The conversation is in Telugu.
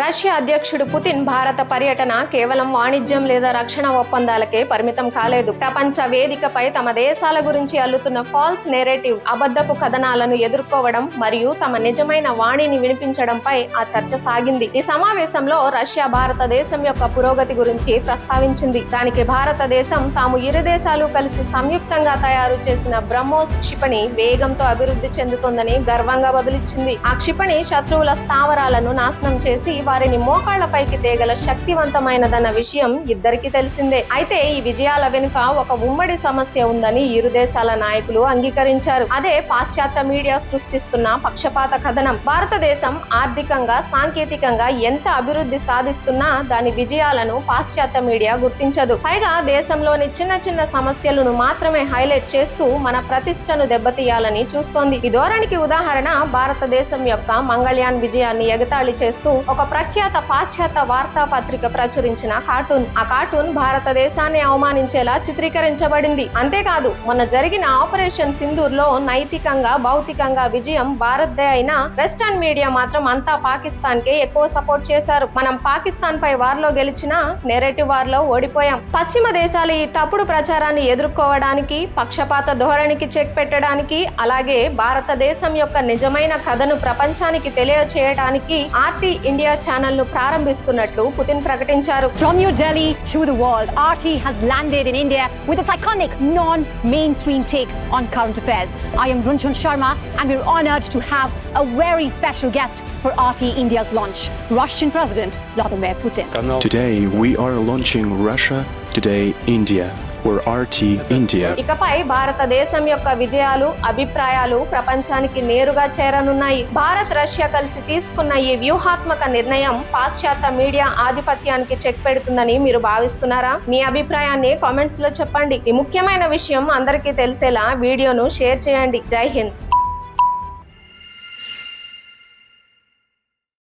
రష్యా అధ్యక్షుడు పుతిన్ భారత పర్యటన కేవలం వాణిజ్యం లేదా రక్షణ ఒప్పందాలకే పరిమితం కాలేదు. ప్రపంచ వేదికపై తమ దేశాల గురించి అల్లుతున్న ఫాల్స్ నేరేటివ్స్ అబద్ధపు కథనాలను ఎదుర్కోవడం మరియు తమ నిజమైన వాణిని వినిపించడంపై ఆ చర్చ సాగింది. ఈ సమావేశంలో రష్యా భారతదేశం యొక్క పురోగతి గురించి ప్రస్తావించింది. దానికి భారతదేశం తాము ఇరు దేశాలు కలిసి సంయుక్తంగా తయారు చేసిన బ్రహ్మోస్ క్షిపణి వేగంతో అభివృద్ధి చెందుతోందని గర్వంగా బదులిచ్చింది. ఆ క్షిపణి శత్రువుల స్థావరాలను నాశనం చేసి వారిని మోకాళ్ళపైకి తేగల శక్తివంతమైనదన్న విషయం ఇద్దరికీ తెలిసిందే. అయితే ఈ విజయాల వెనుక ఒక ఉమ్మడి సమస్య ఉందని ఇరు దేశాల నాయకులు అంగీకరించారు. అదే పాశ్చాత్య మీడియా సృష్టిస్తున్న పక్షపాత కథనం. భారతదేశం ఆర్థికంగా సాంకేతికంగా ఎంత అభివృద్ధి సాధిస్తున్నా దాని విజయాలను పాశ్చాత్య మీడియా గుర్తించదు. పైగా దేశంలోని చిన్న చిన్న సమస్యలను మాత్రమే హైలైట్ చేస్తూ మన ప్రతిష్టను దెబ్బతీయాలని చూస్తోంది. ఈ ధోరణికి ఉదాహరణ భారతదేశం యొక్క మంగళయాన్ విజయాన్ని ఎగతాళి చేస్తూ ఒక ప్రఖ్యాత పాశ్చాత్య వార్తాపత్రిక ప్రచురించిన కార్టూన్. ఆ కార్టూన్ భారతదేశాన్ని అవమానించేలా చిత్రీకరించబడింది. అంతేకాదు మొన్న జరిగిన ఆపరేషన్ సింధూర్లో నైతికంగా భౌతికంగా విజయం భారత్దే అయినా వెస్టర్న్ మీడియా మాత్రం అంతా పాకిస్తాన్ కే ఎక్కువ సపోర్ట్ చేశారు. మనం పాకిస్తాన్ పై వార్లో గెలిచినా నెరేటివ్ వార్లో ఓడిపోయాం. పశ్చిమ దేశాలు ఈ తప్పుడు ప్రచారాన్ని ఎదుర్కోవడానికి పక్షపాత ధోరణికి చెక్ పెట్టడానికి అలాగే భారతదేశం యొక్క నిజమైన కథను ప్రపంచానికి తెలియచేయడానికి ఆర్టీ ఇండియా ఛానల్ ను ప్రారంభిస్తున్నట్లు పుతిన్ ప్రకటించారు From New Delhi to the world, RT has landed in India with its iconic non-mainstream take on current affairs. I am Runchun Sharma and we're honored to have a very special guest for RT India's launch, Russian President Vladimir Putin. Today we are launching Russia Today India, or RT India. ఇకపై భారతదేశం యొక్క విజయాలు అభిప్రాయాలు ప్రపంచానికి నేరుగా చేరనున్నాయి. భారత్ రష్యా కలిసి తీసుకున్న ఈ వ్యూహాత్మక నిర్ణయం పాశ్చాత్య మీడియా ఆధిపత్యానికి చెక్ పెడుతుందని మీరు భావిస్తున్నారా? మీ అభిప్రాయాన్ని కామెంట్స్లో చెప్పండి. ఈ ముఖ్యమైన విషయం అందరికీ తెలిసేలా వీడియోను షేర్ చేయండి. జై హింద్.